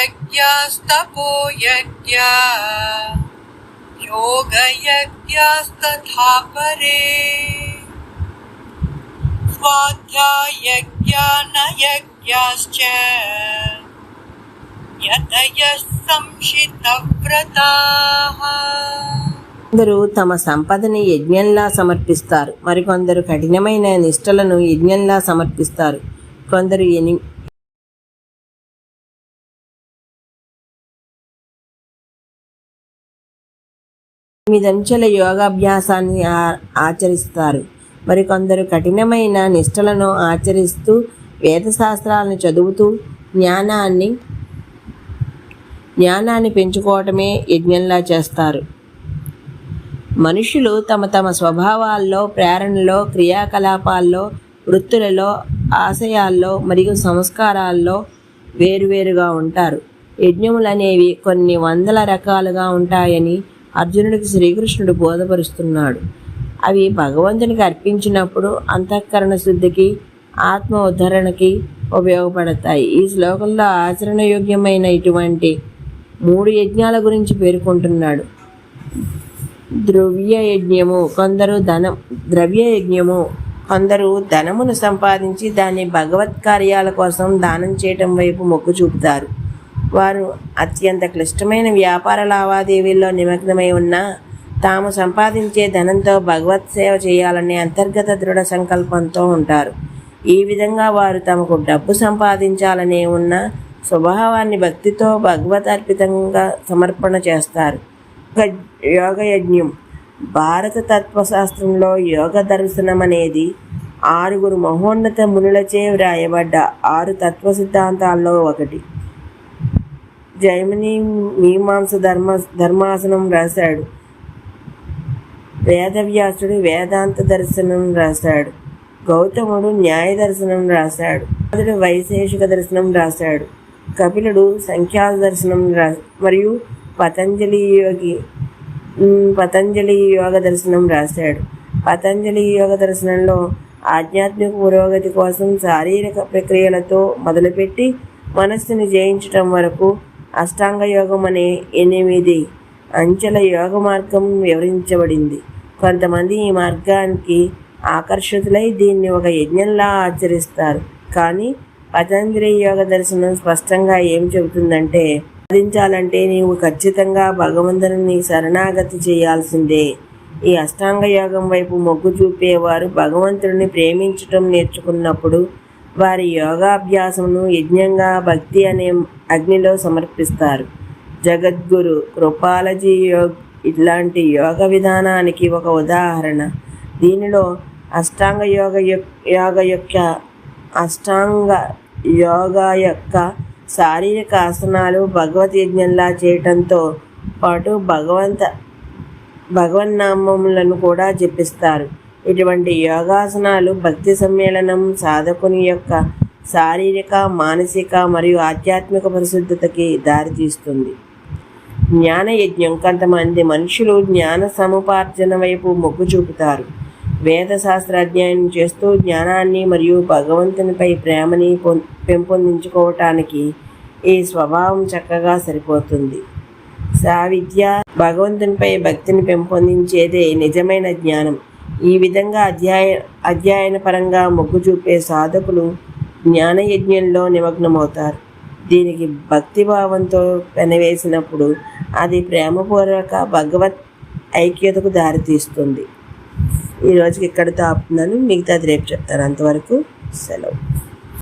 यज्ञस्तपो यज्ञा योगयज्ञस्तथा परे स्वाध्यायज्ञानयज्ञाश्च यतयः संशितव्रताः కొందరు తమ సంపదని యజ్ఞంలా సమర్పిస్తారు మరికొందరు కఠినమైన నిష్టలను యజ్ఞంలా సమర్పిస్తారు కొందరు ఎని ఎనిమిదంచెల యోగాభ్యాసాన్ని ఆ- ఆచరిస్తారు. మరికొందరు కఠినమైన నిష్టలను ఆచరిస్తూ వేదశాస్త్రాలను చదువుతూ జ్ఞానాన్ని జ్ఞానాన్ని పెంచుకోవటమే యజ్ఞంలా చేస్తారు. మనుషులు తమ తమ స్వభావాల్లో ప్రేరణలో క్రియాకలాపాల్లో వృత్తులలో ఆశయాల్లో మరియు సంస్కారాల్లో వేరువేరుగా ఉంటారు. యజ్ఞములు అనేవి కొన్ని వందల రకాలుగా ఉంటాయని అర్జునుడికి శ్రీకృష్ణుడు బోధపరుస్తున్నాడు. అవి భగవంతునికి అర్పించినప్పుడు అంతఃకరణ శుద్ధికి ఆత్మ ఉద్ధరణకి ఉపయోగపడతాయి. ఈ శ్లోకంలో ఆచరణయోగ్యమైన ఇటువంటి మూడు యజ్ఞాల గురించి పేర్కొంటున్నాడు. ద్రవ్య యజ్ఞము కొందరు ధనం ద్రవ్య యజ్ఞము కొందరు ధనమును సంపాదించి దాన్ని భగవత్ కార్యాల కోసం దానం చేయటం వైపు మొగ్గు చూపుతారు. వారు అత్యంత క్లిష్టమైన వ్యాపార లావాదేవీల్లో నిమగ్నమై ఉన్న తాము సంపాదించే ధనంతో భగవత్ సేవ చేయాలనే అంతర్గత దృఢ సంకల్పంతో ఉంటారు. ఈ విధంగా వారు తమకు డబ్బు సంపాదించాలనే ఉన్న స్వభావాన్ని భక్తితో భగవత్ అర్పితంగా సమర్పణ చేస్తారు. ఒక యోగ యజ్ఞం. భారత తత్వశాస్త్రంలో యోగ దర్శనం అనేది ఆరుగురు మహోన్నత మునులచే వ్రాయబడ్డ ఆరు తత్వ సిద్ధాంతాల్లో ఒకటి. జైమిని మీమాంస ధర్మ ధర్మాసనం రాశాడు. వేదవ్యాసుడు వేదాంత దర్శనం రాశాడు. గౌతముడు న్యాయ దర్శనం రాశాడు. అతడు వైశేషిక దర్శనం రాశాడు. కపిలుడు సంఖ్యా దర్శనం రా మరియు పతంజలి యోగి పతంజలి యోగ దర్శనం రాశాడు. పతంజలి యోగ దర్శనంలో ఆధ్యాత్మిక పురోగతి కోసం శారీరక ప్రక్రియలతో మొదలుపెట్టి మనస్సుని జయించటం వరకు అష్టాంగ యోగం అనే ఎనిమిది అంచెల యోగ మార్గం వివరించబడింది. కొంతమంది ఈ మార్గానికి ఆకర్షితులై దీన్ని ఒక యజ్ఞంలా ఆచరిస్తారు. కానీ పతంజలి యోగ దర్శనం స్పష్టంగా ఏం చెబుతుందంటే సాధించాలంటే నీవు ఖచ్చితంగా భగవంతుని శరణాగతి చేయాల్సిందే. ఈ అష్టాంగ యోగం వైపు మొగ్గు చూపేవారు భగవంతుడిని ప్రేమించటం నేర్చుకున్నప్పుడు వారి యోగాభ్యాసమును యజ్ఞంగా భక్తి అనే అగ్నిలో సమర్పిస్తారు. జగద్గురు కృపాలజీ యోగ్ ఇట్లాంటి యోగ విధానానికి ఒక ఉదాహరణ. దీనిలో అష్టాంగ యోగ యోగ యొక్క అష్టాంగ యోగా యొక్క శారీరక ఆసనాలు భగవత్ యజ్ఞంలా చేయటంతో పాటు భగవంత భగవన్నామములను కూడా జపిస్తారు. ఇటువంటి యోగాసనాలు భక్తి సమ్మేళనం సాధకుని యొక్క శారీరక మానసిక మరియు ఆధ్యాత్మిక పరిశుద్ధతకి దారితీస్తుంది. జ్ఞాన యజ్ఞం కొంతమంది మనుషులు జ్ఞాన సముపార్జన వైపు మొగ్గు చూపుతారు. వేద శాస్త్ర అధ్యయనం చేస్తూ జ్ఞానాన్ని మరియు భగవంతునిపై ప్రేమని పొం- పెంపొందించుకోవటానికి ఈ స్వభావం చక్కగా సరిపోతుంది. సావిద్య భగవంతునిపై భక్తిని పెంపొందించేదే నిజమైన జ్ఞానం. ఈ విధంగా అధ్యాయ అధ్యయన పరంగా మొగ్గు చూపే సాధకులు జ్ఞానయజ్ఞంలో నిమగ్నమవుతారు. దీనికి భక్తిభావంతో పెనవేసినప్పుడు అది ప్రేమపూర్వక భగవత్ ఐక్యతకు దారితీస్తుంది. ఈ రోజుకి ఇక్కడితో ఆపుతున్నాను మిగతాది రేపు చెప్తాను. అంతవరకు సెలవు.